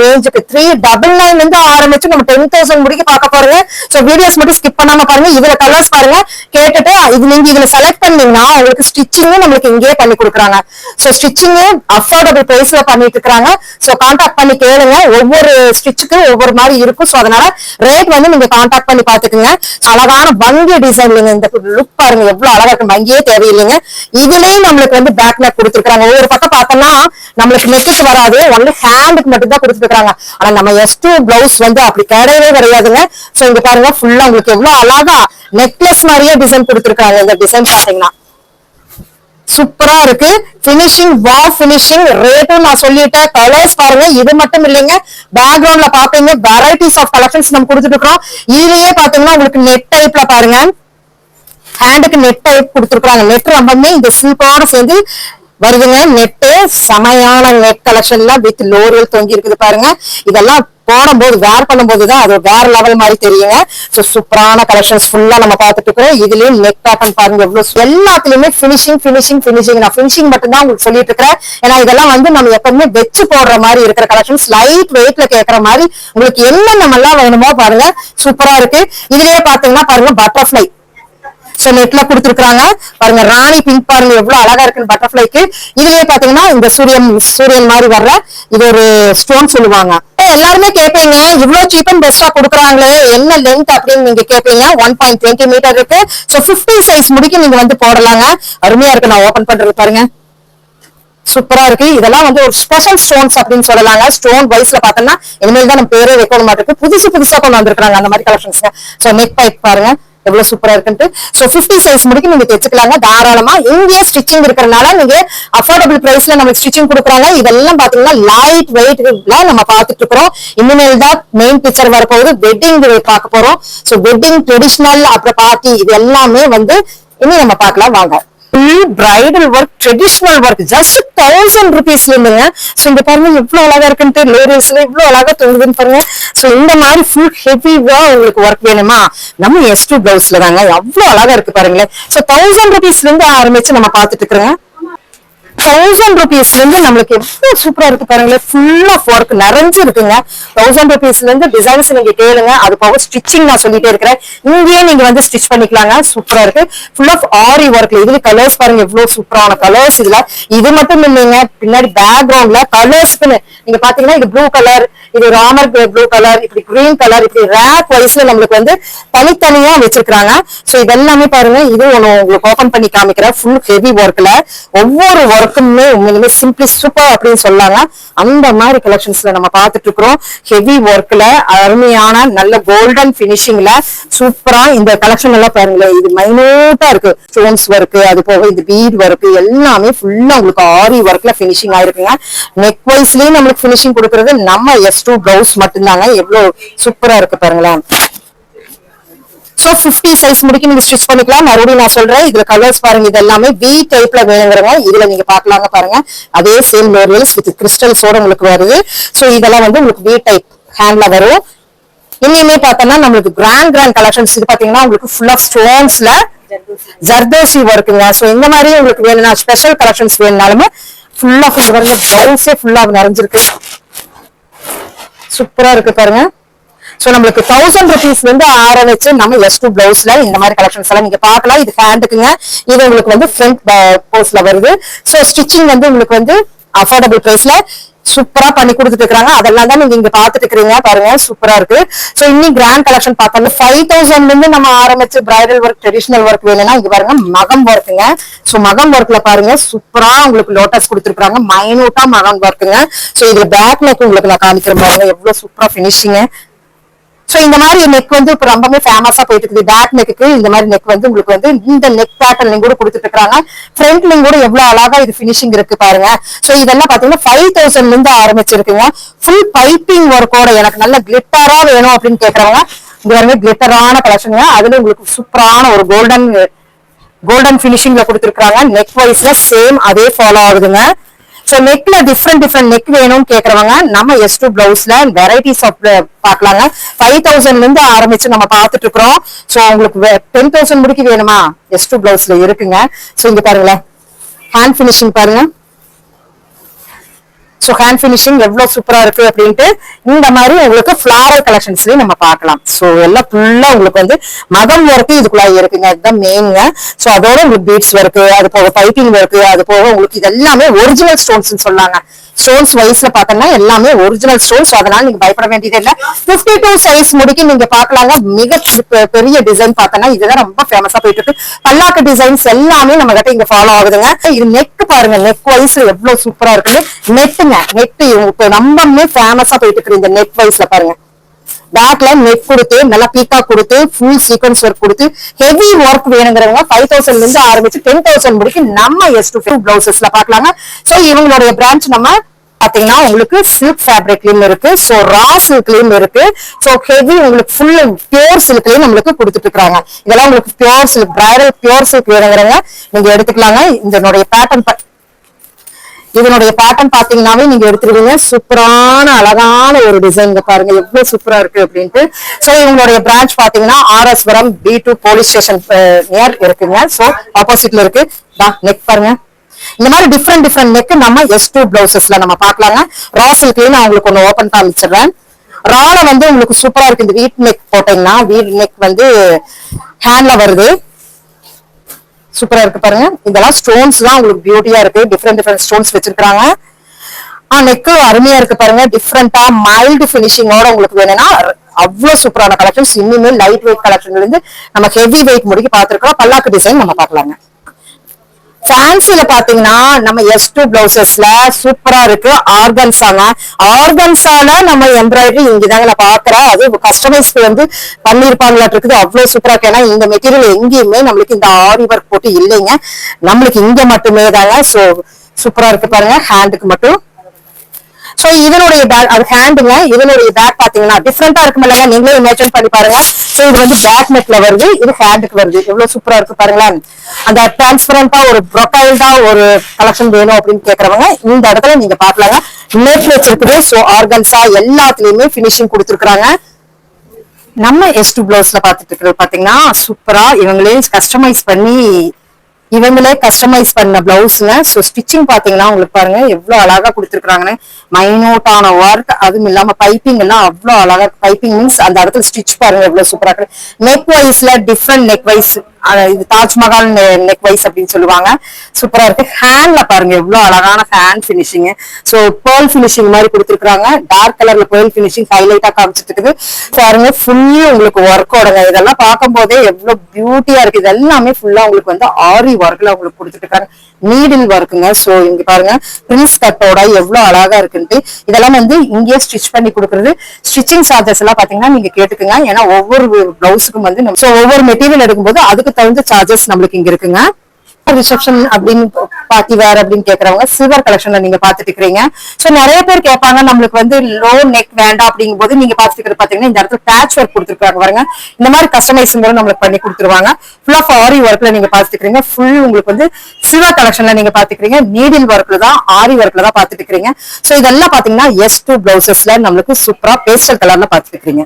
ரேஞ்சுக்கு த்ரீ டபுள் நைன்ல இருந்து ஆரம்பிச்சு நம்ம டென் தௌசண்ட் முடிக்க பார்க்க போறோங்க. சோ வீடியோஸ் மட்டும் ஸ்கிப் பண்ணாம பாருங்க. இதுல கலர்ஸ் பாருங்க. கேட்டுட்டு இது நீங்க இதுல செலக்ட் பண்ணீங்கன்னா உங்களுக்கு ஸ்டிச்சிங்கும் நம்மளுக்கு இங்கேயே பண்ணி கொடுக்குறாங்க. சோ ஸ்டிச்சிங்கும் அஃபோர்டபுள் பிரைஸ்ல பண்ணிட்டு இருக்காங்க சோ கான்டாக்ட் பண்ணி கேளுங்க. ஒவ்வொரு ஸ்டிச்சுக்கும் ஒவ்வொரு மாதிரி இருக்கும். சோ அதனால ரேட் வந்து நீங்க கான்டாக்ட் பண்ணி பாத்துக்கோங்க அழகான வங்கி டிசைன்லங்க இந்த லுக் பாருங்க எவ்வளவு அழகா இருக்கு. வங்கியே தேவையில்லைங்க. இதுலயும் நம்மளுக்கு வந்து பேக் நெக் கொடுத்துருக்காங்க ஒவ்வொரு பக்கம் பார்த்தோம்னா நம்மளுக்கு நெக்குக்கு வராது. ஒன்லி ஹேண்டுக்கு மட்டும் தான் கொடுத்துருக்காங்க ஆனா நம்ம எஸ் டூ பிளவுஸ் வந்து அப்படி கிடையவே கிடையாதுங்க. சோ இங்க பாருங்க ஃபுல்லா உங்களுக்கு எவ்வளவு அழகா நெக்லஸ் மாதிரியே டிசைன் கொடுத்துருக்காங்க இந்த டிசைன் பாத்தீங்கன்னா சூப்பரா இருக்கு. பினிஷிங் வா பினிஷிங் ரேட்டும் நான் சொல்லிட்டேன். கலர்ஸ் பாருங்க இது மட்டும் இல்லைங்க. பேக்ரவுண்ட்ல பாத்தீங்க வெரைட்டிஸ் ஆஃப் கலெக்ஷன்ஸ் நம்ம கொடுத்துட்டு இருக்கோம் இதுலயே பாத்தீங்கன்னா உங்களுக்கு நெட் டைப்ல பாருங்க. ஹேண்டுக்கு நெட் டைப் கொடுத்துருக்குறாங்க. நெட் ரொம்பவுமே இந்த சில்கோட சேர்ந்து வருதுங்க. நெட்டு செமையான நெட் கலெக்ஷன்ல வித் லோரியல் தொங்கி இருக்குது பாருங்க. இதெல்லாம் போடும்போது வேர் பண்ணும்போது தான் அது வேற லெவல் மாதிரி தெரியுங்க. ஸோ சூப்பரான கலெக்ஷன்ஸ் ஃபுல்லா நம்ம பார்த்துட்டு இருக்கிறோம். இதுலயும் நெக் பேட்டர்ன் பாருங்க எவ்வளவு எல்லாத்துலயுமே ஃபினிஷிங் ஃபினிஷிங் ஃபினிஷிங் நான் ஃபினிஷிங் மட்டும் தான் உங்களுக்கு சொல்லிட்டு இருக்கிறேன். ஏன்னா இதெல்லாம் வந்து நம்ம எப்பவுமே வச்சு போடுற மாதிரி இருக்கிற கலெக்ஷன்ஸ் லைட் வெயிட்ல கேட்கற மாதிரி உங்களுக்கு என்னென்ன எல்லாம் வேணுமோ பாருங்க. சூப்பரா இருக்கு. இதுலயே பாத்தீங்கன்னா பாருங்க பட்டர்ஃபிளை சோ நெட்ல கொடுத்துருக்காங்க பாருங்க ராணி பிங்க் பாருங்க எவ்வளவு அழகா இருக்குன்னு பட்டர்ஃபிளைக்கு இதுலயே பாத்தீங்கன்னா இந்த சூரியன் சூரியன் மாதிரி வர்ற இது ஒரு ஸ்டோன் சொல்லுவாங்க. எல்லாருமே கேட்பீங்க இவ்வளவு சீப் அண்ட் பெஸ்டா கொடுக்குறாங்களே என்ன லென்த் அப்படின்னு நீங்க கேட்பீங்க ஒன் பாயிண்ட் டுவெண்ட்டி மீட்டர் இருக்கு. சோ பிப்டி சைஸ் முடிக்க நீங்க வந்து போடலாங்க. அருமையா இருக்கு. நான் ஓபன் பண்றது பாருங்க. சூப்பரா இருக்கு. இதெல்லாம் வந்து ஒரு ஸ்பெஷல் ஸ்டோன்ஸ் அப்படின்னு சொல்லலாங்க. ஸ்டோன் வைஸ்ல பாத்தோம்னா இனிமேல் தான் நம்ம பேரே வைக்கணும் மாட்டிருக்கு புதுசு புதுசா கொண்டு வந்திருக்காங்க அந்த மாதிரி கலெக்ஷன்ஸ் சோ நெக் பைப் பாருங்க. எவ்வளவு சூப்பரா இருக்குன்ட்டு. சோ 50 சைஸ் முடிக்கு நீங்க தைச்சுக்கலாங்க. தாராளமா. இங்கே ஸ்டிச்சிங் இருக்கிறனால நீங்க அஃபோர்டபுள் பிரைஸ்ல நம்மளுக்கு ஸ்டிச்சிங் கொடுக்குறாங்க. இதெல்லாம் பாத்தீங்கன்னா லைட் வெயிட்ல நம்ம பாத்துட்டு இருக்கிறோம். இனிமேல் தான் மெயின் பிக்சர் வரப்போகுது வெட்டிங் பார்க்க போறோம். சோ வெட்டிங் ட்ரெடிஷ்னல் அப்புறம் பார்ட்டி இது எல்லாமே வந்து இனி நம்ம பார்க்கலாம். வாங்க. Full bridal work traditional work just thousand ருபீஸ்ல இருந்துங்க ஸோ இந்த பாருங்க எவ்வளவு அழகா இருக்குன்ட்டு லேடிஸ்ல இவ்வளவு அழகா தொங்குதுன்னு பாருங்க. ஸோ இந்த மாதிரி ஃபுல் ஹெவிவா உங்களுக்கு ஒர்க் வேணுமா? நம்ம எஸ் டூ பிளவுஸ்ல தாங்க அவ்வளவு அழகா இருக்கு பாருங்களேன். ஸோ தௌசண்ட் ருபீஸ்ல இருந்து ஆரம்பிச்சு நம்ம பார்த்துட்டு இருக்கிறோங்க. தௌசண்ட் ருபீஸ்ல இருந்து நம்மளுக்கு எவ்வளவு சூப்பரா இருக்கு பாருங்களேன் ஃபுல் ஆஃப் ஒர்க் நிறைஞ்சு இருக்குங்க. தௌசண்ட் ருபீஸ்ல இருந்து டிசைன்ஸ் நீங்க கேளுங்க. அது போக ஸ்டிச்சிங் நான் சொல்லிட்டே இருக்கிறேன். இங்கேயே நீங்க வந்து ஸ்டிச் பண்ணிக்கலாங்க. சூப்பரா இருக்கு. ஃபுல் ஆஃப் ஆரி ஒர்க்ல இதுல கலர்ஸ் பாருங்க எவ்வளவு சூப்பரான கலர்ஸ் இதுல. இது மட்டும் இல்லைங்க. பின்னாடி பேக்ரவுண்ட்ல கலர்ஸ்க்குன்னு நீங்க பாத்தீங்கன்னா இது ப்ளூ கலர் இது ராமர் ப்ளூ கலர் இப்படி கிரீன் கலர் இப்படி ரேக் வைஸ்ல நம்மளுக்கு வந்து தனித்தனியா வச்சிருக்காங்க சோ இதெல்லாமே பாருங்க. இது ஒண்ணு உங்களுக்கு ஓபன் பண்ணி காமிக்கிறேன். ஃபுல் ஹெவி ஒர்க்ல ஒவ்வொரு ஒர்க்குமே உண்மையிலுமே சிம்பிளி சூப்பர் அப்படின்னு சொல்லலாம் அந்த மாதிரி கலெக்ஷன்ஸ்ல நம்ம பார்த்துட்டு இருக்கிறோம். ஹெவி ஒர்க்ல அருமையான நல்ல கோல்டன் பினிஷிங்ல சூப்பரா இந்த கலெக்ஷன் எல்லாம் பாருங்களேன். இது மைனூட்டா இருக்கு. ஸ்டோன்ஸ் ஒர்க் அது போக இந்த பீட் ஒர்க் எல்லாமே ஃபுல்லா உங்களுக்கு ஆரி ஒர்க்ல பினிஷிங் ஆயிருக்குங்க. நெக் வைஸ்லயும் நம்மளுக்கு பினிஷிங் கொடுக்கறது. நம்ம எஸ் டூ பிளவுஸ் மட்டும்தாங்க. எவ்வளவு சூப்பரா இருக்கு பாருங்களேன். சோ 50 சைஸ் முடிக்கு நீங்க ஸ்டிச் பண்ணிக்கலாம். மறுபடியும் நான் சொல்றேன் இதுல கலர்ஸ் பாருங்க இது எல்லாமே வி டைப்ல வேணுங்கிறவங்க இதுல நீங்க பாக்கலாங்க பாருங்க. அதே சேம் லோரியல்ஸ் வித் கிறிஸ்டல்ஸோட உங்களுக்கு வருது. சோ இதெல்லாம் வந்து உங்களுக்கு வி டைப் ஹேண்ட்ல வரும். இன்னுமே பார்த்தோம்னா நம்மளுக்கு கிராண்ட் கிராண்ட் கலெக்ஷன்ஸ் இது பாத்தீங்கன்னா உங்களுக்கு ஃபுல் ஆஃப் ஸ்டோன்ஸ்ல ஜர்தோசி ஒர்க்குங்க சோ இந்த மாதிரி உங்களுக்கு வேணும்னா ஸ்பெஷல் கலெக்ஷன்ஸ் வேணும்னாலுமே ஃபுல்லாக ஃபுல்லாக இந்த பிளவுஸே ஃபுல்லா நிறைஞ்சிருக்கு. சூப்பரா இருக்கு பாருங்க. ஸோ நம்மளுக்கு தௌசண்ட் ருபீஸ் வந்து ஆரம்பிச்சு நம்ம எஸ் டூ பிளவுஸ்ல இந்த மாதிரி கலெக்ஷன்ஸ் எல்லாம் நீங்க பார்க்கலாம். இது ஹேண்டுக்குங்க இது உங்களுக்கு வந்து ஃப்ரண்ட் போஸ்ட்ல வருது. ஸோ ஸ்டிச்சிங் வந்து உங்களுக்கு வந்து அஃபோர்டபுள் பிரைஸ்ல சூப்பரா பண்ணி கொடுத்துட்டு இருக்காங்க அதெல்லாம் தான் நீங்க இங்க பாத்துட்டு இருக்கீங்க பாருங்க சூப்பரா இருக்கு. சோ இன்னும் கிராண்ட் கலெக்ஷன் பார்த்தோம்னா ஃபைவ் தௌசண்ட்ல இருந்து நம்ம ஆரம்பிச்சு பிரைடல் ஒர்க் ட்ரெடிஷனல் ஒர்க் வேணும்னா இங்க பாருங்க மகம் ஒர்க்குங்க சோ மகம் ஒர்க்ல பாருங்க சூப்பரா உங்களுக்கு லோட்டஸ் கொடுத்துருக்காங்க மைனூட்டா மகம் ஒர்க்குங்க சோ இதுல பேக் நெக் உங்களுக்கு நான் காமிக்கிறேன் பாருங்க. எவ்வளவு சூப்பரா பினிஷிங்க சோ இந்த மாதிரி நெக் வந்து இப்ப ரொம்பவே ஃபேமஸா போயிட்டு இருக்குது. பேக் நெக்கு இந்த மாதிரி நெக் வந்து உங்களுக்கு வந்து இந்த நெக் பேட்டர்ன் கூட கொடுத்துட்டு இருக்காங்க ஃப்ரண்ட்லயும் கூட எவ்வளவு அழகா இது பினிஷிங் இருக்கு பாருங்க. சோ இதெல்லாம் பாத்தீங்கன்னா ஃபைவ் தௌசண்ட்ல இருந்து ஆரம்பிச்சிருக்குங்க. ஃபுல் பைப்பிங் ஒர்க்கோட எனக்கு நல்ல கிளிட்டரா வேணும் அப்படின்னு கேக்குறவங்க இங்க வந்து கிளிட்டரான கலெக்ஷனுங்க அதுல உங்களுக்கு சூப்பரான ஒரு கோல்டன் கோல்டன் பினிஷிங்ல கொடுத்துருக்காங்க நெக் வைஸ்ல சேம் அதே ஃபாலோ ஆகுதுங்க. சோ நெக்ல டிஃப்ரெண்ட் டிஃப்ரெண்ட் நெக் வேணும்னு கேக்குறவங்க நம்ம எஸ் டூ பிளவுஸ்ல வெரைட்டிஸ் ஆஃப் பாக்கலாங்க ஃபைவ் தௌசண்ட்ல இருந்து ஆரம்பிச்சு நம்ம பாத்துட்டு இருக்கிறோம் சோ உங்களுக்கு டென் தௌசண்ட் முடிக்கு வேணுமா? எஸ் டூ பிளவுஸ்ல இருக்குங்க. சோ இங்க பாருங்களேன். ஹேண்ட் ஃபினிஷிங் பாருங்க. ஸோ ஹேண்ட் ஃபினிஷிங் எவ்வளோ சூப்பராக இருக்கு அப்படின்ட்டு இந்த மாதிரி உங்களுக்கு ஃபிளாரல் கலெக்ஷன்ஸ்லயும் நம்ம பார்க்கலாம். ஸோ எல்லாம் ஃபுல்லாக உங்களுக்கு வந்து மதம் ஒர்க்கு இதுக்குள்ள இருக்குங்க அதுதான் மெயினுங்க ஸோ அதோட உங்களுக்கு பீட்ஸ் ஒர்க்கு அது போக பைப்பிங் ஒர்க்கு அது போக உங்களுக்கு இது எல்லாமே ஒரிஜினல் ஸ்டோன்ஸ்னு சொல்லாங்க ஸ்டோன்ஸ் வைஸ்ல பார்த்தோம்னா எல்லாமே ஒரிஜினல் ஸ்டோன்ஸ் அதனால நீங்க பயப்பட வேண்டியது இல்ல. பிப்டி டூ சைஸ் முடிக்கு நீங்க பார்க்கலாங்க மிக பெரிய டிசைன் பார்த்தோம்னா இதுதான் ரொம்ப ஃபேமஸா போயிட்டு இருக்கு. பல்லாக்கு டிசைன்ஸ் எல்லாமே நம்ம கிட்ட இங்க ஃபாலோ ஆகுதுங்க. இது நெக் பாருங்க நெக் வைஸ் எவ்வளவு சூப்பரா இருக்குது. நெட்டுங்க நெட் இப்ப ரொம்பவுமே ஃபேமஸா போயிட்டு இருக்கு இந்த நெட் வைஸ்ல பாருங்க. பேக்ல நெட் கொடுத்து நல்லா பீக்கா கொடுத்து ஃபுல் சீக்வன்ஸ் ஒர்க் கொடுத்து ஹெவி ஒர்க் வேணுங்கிறவங்க ஃபைவ் தௌசண்ட்ல இருந்து ஆரம்பிச்சு டென் தௌசண்ட் முடிக்கும் நம்ம எஸ் டூ பிளவுசஸ்ல பாக்கலாங்க சோ இவங்களுடைய பிரான்ச் நம்ம பாத்தீங்கன்னா உங்களுக்கு சில்க் ஃபேப்ரிக்லயும் இருக்கு. சோ ரா சில்க்லயும் இருக்கு. சோ ஹெவி உங்களுக்கு ஃபுல் பியூர் சில்க்லயும் நம்மளுக்கு கொடுத்துட்டு இருக்காங்க. இதெல்லாம் உங்களுக்கு pure silk bridal pure silk வேணுங்கிறவங்க நீங்க எடுத்துக்கலாங்க. இதனுடைய பேட்டர்ன் இதனுடைய பேட்டர்ன் பாத்தீங்கன்னாவே நீங்க எடுத்துருவீங்க. சூப்பரான அழகான ஒரு டிசைன் பாருங்க. எவ்வளவு சூப்பரா இருக்கு அப்படின்ட்டு. சோ இவங்களுடைய பிரான்ச் பாத்தீங்கன்னா RS Puram B two police station near இருக்குங்க. சோ ஆப்போசிட்ல இருக்கு. நெக் பாருங்க. இந்த மாதிரி டிஃப்ரெண்ட் டிஃப்ரெண்ட் நெக் நம்ம எஸ் டூ பிளவுசஸ்ல நம்ம பாக்கலாங்க. ரா சில்க்லயும் நான் உங்களுக்கு ஒண்ணு ஓபன் காமிச்சிடுறேன் ரால வந்து உங்களுக்கு சூப்பரா இருக்கு. இந்த வீட் நெக் போட்டீங்கன்னா வீட் நெக் வந்து ஹேண்ட்ல வருது. சூப்பரா இருக்கு பாருங்க. இதெல்லாம் ஸ்டோன்ஸ் தான் உங்களுக்கு பியூட்டியா இருக்கு. டிஃப்ரெண்ட் டிஃப்ரெண்ட் ஸ்டோன்ஸ் வச்சிருக்காங்க நெக்கும் அருமையா இருக்கு பாருங்க. டிஃப்ரெண்டா மைல்டு பினிஷிங்கோட உங்களுக்கு வேணும்னா அவ்வளவு சூப்பரான கலெக்ஷன்ஸ் இன்னுமே லைட் வெயிட் கலெக்ஷன்ல இருந்து நம்ம ஹெவி வெயிட் முடிக்க பாத்துருக்கோம் பல்லாக்கு டிசைன் நம்ம பார்க்கலாங்க. ஃபேன்சில பாத்தீங்கன்னா நம்ம எஸ் டூ பிளவுசஸ்ல சூப்பரா இருக்கு. ஆர்கன்ஸாங்க ஆர்கன்ஸான நம்ம எம்ப்ராய்டரி இங்கதாங்க நான் பாக்குறேன். அது கஸ்டமைஸ்க்கு வந்து பண்ணிருப்பாங்களாட்டு இருக்குது. அவ்வளவு சூப்பரா இருக்கு. ஏன்னா இந்த மெட்டீரியல் எங்கேயுமே நம்மளுக்கு இந்த ஆரி ஒர்க் போட்டு இல்லைங்க. நம்மளுக்கு இங்க மட்டுமே தாங்க சோ சூப்பரா இருக்கு பாருங்க. ஹேண்டுக்கு மட்டும். சோ இதனுடைய பேக் அது ஹேண்டுங்க இதனுடைய பேக் பாத்தீங்கன்னா டிஃப்ரெண்டா இருக்கும் இல்லையா நீங்களே இமேஜின் பண்ணி பாருங்க. சோ இது வந்து பேக் நெக்ல வருது இது ஹேண்டுக்கு வருது. எவ்வளவு சூப்பரா இருக்கு பாருங்களேன். அந்த டிரான்ஸ்பரண்டா ஒரு ப்ரொஃபைல்டா ஒரு கலெக்ஷன் வேணும் அப்படின்னு கேக்குறவங்க இந்த இடத்துல நீங்க பாக்கலாங்க நெட் வச்சிருக்குது. சோ ஆர்கன்ஸா எல்லாத்துலயுமே பினிஷிங் கொடுத்துருக்காங்க நம்ம எஸ் டூ பிளவுஸ்ல பாத்துட்டு இருக்கிறது பாத்தீங்கன்னா சூப்பரா இவங்களே கஸ்டமைஸ் பண்ணி இவங்களே கஸ்டமைஸ் பண்ண பிளவுஸுங்க ஸோ ஸ்டிச்சிங் பாத்தீங்கன்னா உங்களுக்கு பாருங்க எவ்வளவு அழகா கொடுத்துருக்குறாங்கன்னு. மைனூட்டான ஒர்க் அதுவும் இல்லாம பைப்பிங் எல்லாம் அவ்வளவு அழகா பைப்பிங் மீன்ஸ் அந்த இடத்துல ஸ்டிச் பாருங்க எவ்வளோ சூப்பரா இருக்கு. நெக் வைஸ்ல டிஃப்ரெண்ட் நெக் வைஸ் இது தாஜ்மஹால் நெக் வைஸ் அப்படின்னு சொல்லுவாங்க. சூப்பரா இருக்கு. ஹேண்ட்ல பாருங்க எவ்வளவு அழகான hand finishing so pearl finishing மாதிரி கொடுத்துருக்காங்க டார்க் கலர்ல பேர்ல் பினிஷிங் ஹைலைட்டா காமிச்சிட்டு இருக்குது பாருங்க ஃபுல்லி உங்களுக்கு ஒர்க்கோடங்க இதெல்லாம் பார்க்கும் போதே எவ்வளவு பியூட்டியா இருக்கு. இது எல்லாமே ஃபுல்லா உங்களுக்கு வந்து ஆரி ஒர்க்ல உங்களுக்கு கொடுத்துட்டு இருக்காங்க நீடில் ஒர்க்குங்க சோ இங்க பாருங்க பிரின்ஸ் கட்டோட எவ்வளவு அழகா இருக்குன்ட்டு. இதெல்லாம் வந்து இங்கேயே ஸ்டிச் பண்ணி கொடுக்குறது. ஸ்டிச்சிங் சார்ஜஸ் எல்லாம் பாத்தீங்கன்னா நீங்க கேட்டுக்குங்க. ஏன்னா ஒவ்வொரு பிளவுஸுக்கும் வந்து ஸோ ஒவ்வொரு மெட்டீரியல் எடுக்கும்போது அதுக்கு தகுந்த சார்ஜஸ் நம்மளுக்கு இங்க இருக்குங்க. ரிசப்ஷன் அப்படின்னு பார்ட்டி வேர் அப்படின்னு கேக்குறவங்க சில்வர் கலெக்ஷன்ல நீங்க பாத்துட்டு இருக்கீங்க சோ நிறைய பேர் கேட்பாங்க நம்மளுக்கு வந்து லோ நெக் வேண்டாம் அப்படிங்கும் போது நீங்க பாத்துட்டு பாத்தீங்கன்னா இந்த இடத்துல பேட்ச் ஒர்க் கொடுத்துருக்காங்க பாருங்க. இந்த மாதிரி கஸ்டமைசிங் கூட நம்மளுக்கு பண்ணி கொடுத்துருவாங்க. ஃபுல்லா ஆரி ஒர்க்ல நீங்க பாத்துக்கிறீங்க ஃபுல் உங்களுக்கு வந்து சில்வர் கலெக்ஷன்ல நீங்க பாத்துக்கிறீங்க நீடில் ஒர்க்ல தான் ஆரி ஒர்க்ல தான் பாத்துட்டு இருக்கீங்க சோ இதெல்லாம் பாத்தீங்கன்னா எஸ் டூ பிளவுசஸ்ல நம்மளுக்கு சூப்பரா பேஸ்டல் கலர்ல பாத்துட்டு இருக்கீங்க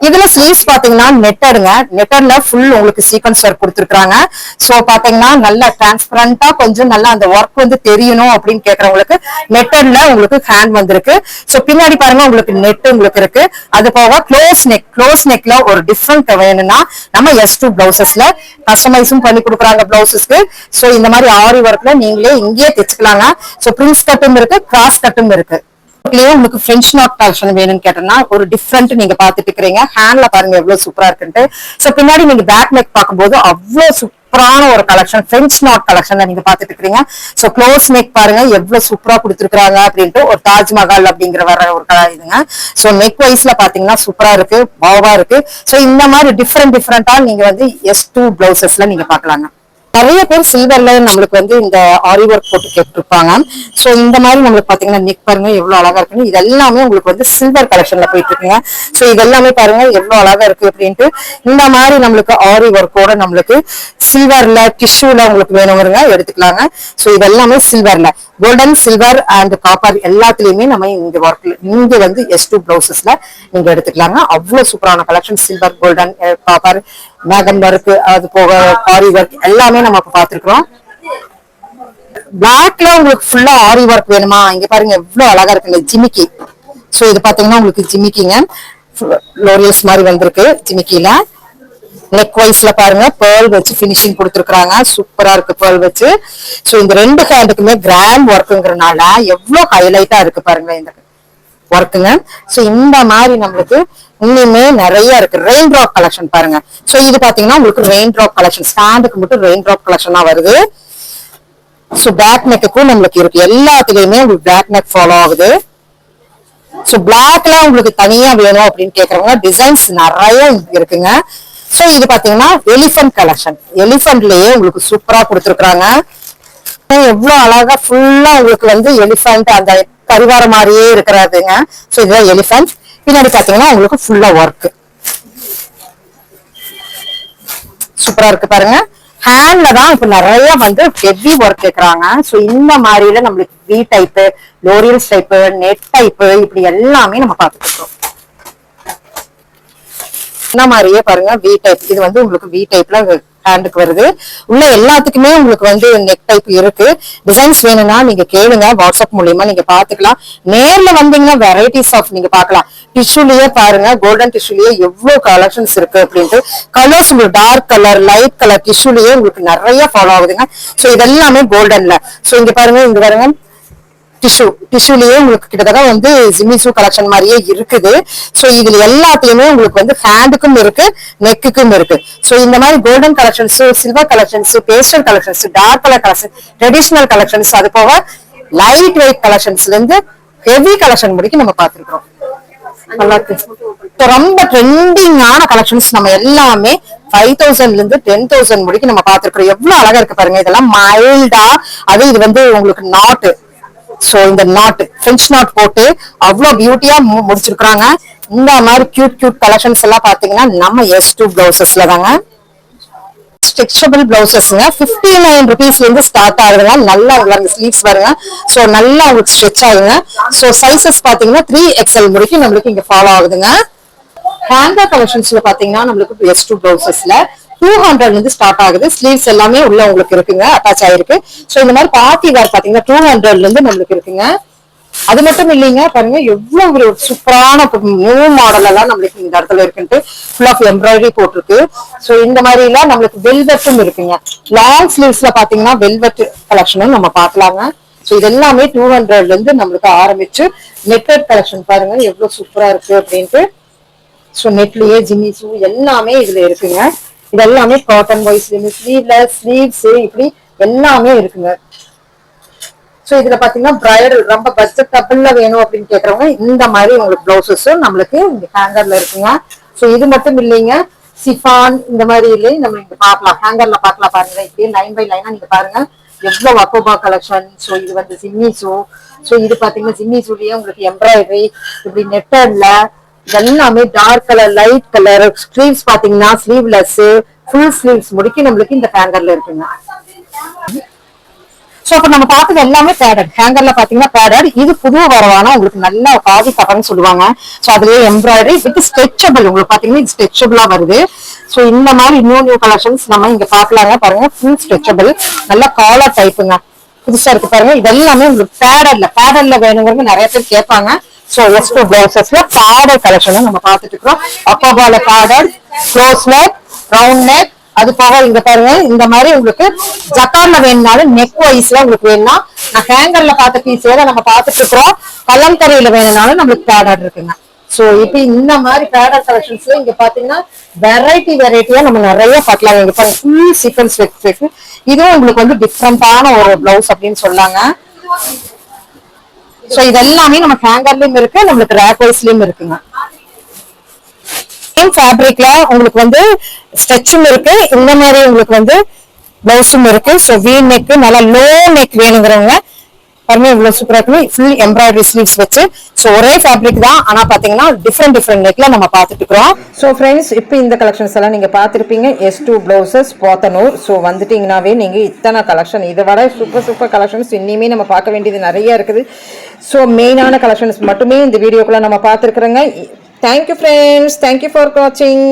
இதுல ஸ்லீவ்ஸ் பாத்தீங்கன்னா நெட்டருங்க நெட்டர்ல ஃபுல் உங்களுக்கு சீக்வன்ஸ் ஒர்க் கொடுத்துருக்காங்க சோ பாத்தீங்கன்னா நல்ல டிரான்ஸ்பரண்டா கொஞ்சம் நல்லா அந்த ஒர்க் வந்து தெரியணும் அப்படின்னு கேக்குறவங்களுக்கு நெட்டர்ல உங்களுக்கு ஹேண்ட் வந்திருக்கு. சோ பின்னாடி பாருங்க உங்களுக்கு நெட் உங்களுக்கு இருக்கு. அது போக க்ளோஸ் நெக் க்ளோஸ் நெக்ல ஒரு டிஃப்ரெண்ட் வேணும்னா நம்ம எஸ் டூ பிளவுசஸ்ல கஸ்டமைஸும் பண்ணி கொடுக்குறாங்க பிளவுசஸ்க்கு சோ இந்த மாதிரி ஆரி ஒர்க்ல நீங்களே இங்கேயே தைச்சுக்கலாங்க. சோ பிரின்ஸ் கட்டும் இருக்கு கிராஸ் கட்டும் இருக்கு. இதுலயே உங்களுக்கு பிரெஞ்ச் நாட் கலெக்ஷன் வேணும்னு கேட்டோம்னா ஒரு டிஃப்ரெண்ட் நீங்க பாத்துட்டு இருக்கீங்க ஹேண்ட்ல பாருங்க எவ்வளவு சூப்பரா இருக்குன்ட்டு. சோ பின்னாடி நீங்க பேக் நெக் பார்க்கும்போது அவ்வளவு சூப்பரான ஒரு கலெக்ஷன் பிரெஞ்ச் நாட் கலெக்ஷன்ல நீங்க பாத்துட்டு இருக்கீங்க சோ க்ளோஸ் நெக் பாருங்க எவ்வளவு சூப்பரா கொடுத்துருக்காங்க அப்படின்ட்டு ஒரு தாஜ்மஹால் அப்படிங்கிற வர ஒரு க- இதுங்க. சோ நெக் வைஸ்ல பாத்தீங்கன்னா சூப்பரா இருக்கு பாவா இருக்கு. சோ இந்த மாதிரி டிஃப்ரெண்ட் டிஃப்ரெண்டா நீங்க வந்து எஸ் டூ பிளவுசஸ்ல நீங்க பாக்கலாங்க நிறைய பேர் சில்வர்ல நம்மளுக்கு வந்து இந்த ஆரி ஒர்க் போட்டு கேட்டிருப்பாங்க. சோ இந்த மாதிரி நம்மளுக்கு பாத்தீங்கன்னா நெக் பாருங்க எவ்வளவு அழகா இருக்குன்னு. இது எல்லாமே உங்களுக்கு வந்து சில்வர் கலெக்ஷன்ல போயிட்டு இருக்குங்க. சோ இது எல்லாமே பாருங்க எவ்வளவு அழகா இருக்கு அப்படின்ட்டு. இந்த மாதிரி நம்மளுக்கு ஆரி ஒர்க்கோட நம்மளுக்கு சில்வர்ல டிஷ்யூல உங்களுக்கு வேணுங்கிறங்க எடுத்துக்கலாங்க. சோ இது எல்லாமே சில்வர்ல கோல்டன் சில்வர் அண்ட் காப்பர் எல்லாத்துலயுமே நம்ம இந்த ஒர்க்ல இங்க வந்து எஸ் டூ பிளவுசஸ்ல நீங்க எடுத்துக்கலாங்க. அவ்வளவு சூப்பரான collection silver golden copper maggam work அது போக ஆரி ஒர்க் எல்லாமே நம்ம இப்ப பாத்துருக்கோம் பிளாக்ல உங்களுக்கு ஃபுல்லா ஆரி ஒர்க் வேணுமா? இங்க பாருங்க எவ்வளவு அழகா இருக்குங்க. ஜிமிக்கி. சோ இது பாத்தீங்கன்னா உங்களுக்கு ஜிமிக்கிங்க. லோரியல்ஸ் மாதிரி வந்திருக்கு ஜிமிக்கில. நெக் வைஸ்ல பாருங்க பேர்ல் வச்சு ஃபினிஷிங் கொடுத்துருக்காங்க சூப்பரா இருக்கு பேர்ல் வச்சு. ஸோ இந்த ரெண்டு ஹேண்டுக்குமே கிராண்ட் ஒர்க்குங்கிறனால எவ்வளோ ஹைலைட்டா இருக்கு பாருங்க இந்த ஒர்க்குங்க ஸோ இந்த மாதிரி நம்மளுக்கு இன்னுமே நிறைய இருக்கு. ரெயின் ட்ராப் கலெக்ஷன் பாருங்க. ஸோ இது பாத்தீங்கன்னா உங்களுக்கு ரெயின் ட்ராப் கலெக்ஷன் ஸ்டாண்டுக்கு மட்டும் ரெயின் ட்ராப் கலெக்ஷனா வருது. ஸோ பேக் நெக்குக்கும் நம்மளுக்கு இருக்கு. எல்லாத்துலயுமே உங்களுக்கு பேக் நெக் ஃபாலோ ஆகுது. ஸோ பிளாக்லாம் உங்களுக்கு தனியா வேணும் அப்படின்னு கேக்குறவங்க டிசைன்ஸ் நிறைய இருக்குங்க. சோ இது பாத்தீங்கன்னா எலிஃபண்ட் கலெக்ஷன் எலிஃபண்ட்லயே உங்களுக்கு சூப்பரா கொடுத்துருக்காங்க எவ்வளவு அழகா ஃபுல்லா உங்களுக்கு வந்து எலிஃபண்ட் அந்த பரிவாரம் மாதிரியே இருக்கிறாருங்க சோ இதுதான் எலிஃபண்ட் பின்னாடி பாத்தீங்கன்னா உங்களுக்கு ஃபுல்லா ஒர்க் சூப்பரா இருக்கு பாருங்க. ஹேண்ட்ல தான் இப்ப நிறைய வந்து ஹெவி ஒர்க் கேட்கறாங்க சோ இந்த மாதிரில நம்மளுக்கு வி டைப்பு லோரியல்ஸ் டைப்பு நெட் டைப்பு இப்படி எல்லாமே நம்ம பார்த்துட்டு இருக்கோம். இந்த மாதிரியே பாருங்க வி டைப் இது வந்து உங்களுக்கு வி டைப்ல ஹேண்டுக்கு வருது. உள்ள எல்லாத்துக்குமே உங்களுக்கு வந்து நெக் டைப் இருக்கு. டிசைன்ஸ் வேணும்னா நீங்க கேளுங்க. வாட்ஸ்அப் மூலியமா நீங்க பாத்துக்கலாம் நேர்ல வந்தீங்கன்னா வெரைட்டிஸ் ஆஃப் நீங்க பார்க்கலாம். டிஷ்யூலயே பாருங்க. கோல்டன் டிஷ்யூலயே எவ்வளவு கலெக்ஷன்ஸ் இருக்கு அப்படின்ட்டு. கலர்ஸ் உங்களுக்கு டார்க் கலர் லைட் கலர் டிஷ்யூலயே உங்களுக்கு நிறைய ஃபாலோ ஆகுதுங்க. சோ இதெல்லாமே கோல்டன்ல சோ இங்க பாருங்க இங்க பாருங்க. டிஷ்யூ டிஷ்யூலயே உங்களுக்கு கிட்டத்தட்ட வந்து ஜிமிசு கலெக்ஷன் மாதிரியே இருக்குது. ஸோ இதுல எல்லாத்தையுமே உங்களுக்கு வந்து ஹேண்டுக்கும் இருக்கு நெக்குக்கும் இருக்கு. ஸோ இந்த மாதிரி golden collections silver collections pastel collections dark colour collection traditional collections அது போக லைட் வெயிட் கலெக்ஷன்ஸ்ல இருந்து ஹெவி கலெக்ஷன் முடிக்கும் நம்ம பார்த்துருக்கோம் நல்லா இருக்கு ரொம்ப ட்ரெண்டிங்கான கலெக்ஷன்ஸ் நம்ம எல்லாமே ஃபைவ் தௌசண்ட்ல இருந்து டென் தௌசண்ட் முடிக்கும் நம்ம பார்த்துருக்கோம் எவ்வளவு அழகா இருக்கு பாருங்க. இதெல்லாம் மைல்டா அது இது வந்து உங்களுக்கு நாட்டு. சோ இந்த நாட் பிரெஞ்ச் நாட் போட்டு அவ்வளோ பியூட்டியா முடிச்சிருக்கிறாங்க. இந்த மாதிரி கியூட் கியூட் கலெக்ஷன்ஸ் எல்லாம் பாத்தீங்கன்னா நம்ம எஸ் டூ பிளவுசஸ்ல தாங்க. ஸ்ட்ரெச்சபிள் பிளவுசஸ்ங்க ஃபிஃப்டி நைன் ருபீஸ்ல இருந்து ஸ்டார்ட் ஆகுதுங்க. நல்லா உங்களுக்கு ஸ்லீவ்ஸ் வருங்க ஸோ நல்லா உங்களுக்கு ஸ்ட்ரெச் ஆகுங்க ஸோ சைசஸ் பாத்தீங்கன்னா த்ரீ எக்ஸ்எல் முடிக்கும் நம்மளுக்கு இங்க ஃபாலோ ஆகுதுங்க. ஹேங்கர் கலெக்ஷன்ஸ்ல பாத்தீங்கன்னா நம்மளுக்கு எஸ் டூ பிளவுசஸ்ல டூ ஹண்ட்ரட்ல இருந்து ஸ்டார்ட் ஆகுது. ஸ்லீவ்ஸ் எல்லாமே உள்ள உங்களுக்கு இருக்குங்க. அட்டாச் ஆயிருக்கு. சோ இந்த மாதிரி பார்ட்டி வேர் பாத்தீங்கன்னா டூ ஹண்ட்ரட்ல இருந்து நம்மளுக்கு இருக்குங்க. அது மட்டும் இல்லைங்க. பாருங்க எவ்வளவு ஒரு சூப்பரான நியூ மாடல் எல்லாம் நம்மளுக்கு இந்த இடத்துல இருக்குன்ட்டு ஃபுல் ஆஃப் எம்ப்ராய்டரி போட்டிருக்கு. சோ இந்த மாதிரி எல்லாம் நம்மளுக்கு வெல்வெட்டும் இருக்குங்க. லாங் ஸ்லீவ்ஸ்ல பாத்தீங்கன்னா வெல்வெட் கலெக்ஷனும் நம்ம பார்க்கலாங்க. சோ இதெல்லாமே டூ ஹண்ட்ரட்ல இருந்து நம்மளுக்கு ஆரம்பிச்சு நெட்வெட் கலெக்ஷன் பாருங்க. எவ்வளவு சூப்பரா இருக்கு அப்படின்ட்டு. ஸோ நெட்லயே ஜிமிசு எல்லாமே இதுல இருக்குங்க. இது எல்லாமே காட்டன் வைஸ் ஸ்லீவ்ல ஸ்லீவ்ஸ் இப்படி எல்லாமே இருக்குங்க. ஸோ இதுல பாத்தீங்கன்னா பிரைடல் ரொம்ப பட்ஜெட்டபிள்ல வேணும் அப்படின்னு கேக்குறவங்க இந்த மாதிரி உங்களுக்கு பிளவுசஸும் நம்மளுக்கு இந்த ஹேங்கர்ல இருக்குங்க. ஸோ இது மட்டும் இல்லைங்க. சிஃபான் இந்த மாதிரி இல்லையே நம்ம இங்க பார்க்கலாம். ஹேங்கர்ல பார்க்கலாம் பாருங்க. இப்படியே லைன் பை லைனா நீங்க பாருங்க. எவ்வளவு அக்கோபா கலெக்ஷன் ஸோ இது வந்து சிம்மி ஷூ ஸோ இது பாத்தீங்கன்னா சிம்மி ஷூலயே உங்களுக்கு எம்ப்ராய்டரி இப்படி நெட்டர்ல எல்லாமே dark colour light colour sleeves பாத்தீங்கன்னா ஸ்லீவ்லெஸ் ஃபுல் ஸ்லீவ்ஸ் முடிக்க நம்மளுக்கு இந்த ஹேங்கர்ல இருக்குங்க. சோ இப்ப நம்ம பார்த்தது எல்லாமே பேடட் ஹேங்கர்ல பாத்தீங்கன்னா பேடட் இது புது வரவான உங்களுக்கு நல்ல பாதி கவர்னு சொல்லுவாங்க. சோ அதுலயே எம்ப்ராய்டரி வித் ஸ்ட்ரெச்சபிள் உங்களுக்கு பாத்தீங்கன்னா இது ஸ்ட்ரெச்சபிளா வருது. சோ இந்த மாதிரி நியூ நியூ கலெக்ஷன்ஸ் நம்ம இங்க பாக்கலாங்க பாருங்க ஃபுல் ஸ்ட்ரெச்சபிள் நல்ல காலர் டைப்புங்க புதுசா இருக்கு பாருங்க. இது எல்லாமே உங்களுக்கு பேடட்ல பேடட்ல வேணுங்கிறது நிறைய பேர் கேட்பாங்க. ஸோ எஸ் டூ பிளவுசஸ்ல பேடட் கலெக்ஷன் நம்ம பார்த்துட்டு இருக்கிறோம் அப்பாபால பாடல் க்ளோஸ் நெக் ரவுண்ட் நெக் அது போக இங்க பாருங்க இந்த மாதிரி உங்களுக்கு ஜக்கார்ல வேணும்னாலும் நெக் வைஸ்ல உங்களுக்கு வேணும்னா நான் ஹேங்கர்ல பார்த்த பீஸ் தான் நம்ம பார்த்துட்டு இருக்கிறோம் கலம்கரையில வேணும்னாலும் நம்மளுக்கு பேடர் இருக்குங்க. சோ இப்போ இந்த மாதிரி பேடர் கலெக்ஷன்ஸ்ல இங்க பாத்தீங்கன்னா வெரைட்டி வெரைட்டியா நம்ம நிறைய பார்க்கலாம். இங்க பாருங்க ஃபுல் சீக்வன்ஸ் இருக்கு இதுவும் உங்களுக்கு வந்து டிஃப்ரெண்டான ஒரு பிளவுஸ் அப்படின்னு சொல்லாங்க சோ இது எல்லாமே நம்ம ஹேங்கர்லயும் இருக்கு நம்மளுக்கு ரேக் வைஸ்லயும் இருக்குங்க. சேம் ஃபேப்ரிக்ல உங்களுக்கு வந்து ஸ்ட்ரெச்சும் இருக்கு இந்த மாதிரி உங்களுக்கு வந்து பிளவுஸும் இருக்கு. ஸோ வீ நெக் நல்லா லோ நெக் வேணுங்கிறவங்க பாருங்க இவ்வளவு சூப்பரா இருக்கு ஃபுல் எம்ப்ராய்டரி ஸ்லீவ்ஸ் வச்சு. ஸோ ஒரே ஃபேப்ரிக் தான். ஆனா பாத்தீங்கன்னா டிஃப்ரெண்ட் டிஃப்ரெண்ட் நெக்ல நம்ம பார்த்துட்டு இருக்கிறோம். ஸோ ஃப்ரெண்ட்ஸ் இப்போ இந்த கலெக்ஷன்ஸ் எல்லாம் நீங்கள் பார்த்துருப்பீங்க. S two blouses Pothanur so வந்துட்டீங்கன்னாவே நீங்கள் இத்தனை கலெக்ஷன் இதை விட சூப்பர் சூப்பர் கலெக்ஷன்ஸ் இன்னுமே நம்ம பார்க்க வேண்டியது நிறைய இருக்குது. ஸோ மெயினான கலெக்ஷன்ஸ் மட்டுமே இந்த வீடியோக்குள்ள நம்ம பார்த்துருக்குறோங்க. Thank you friends thank you for வாட்சிங்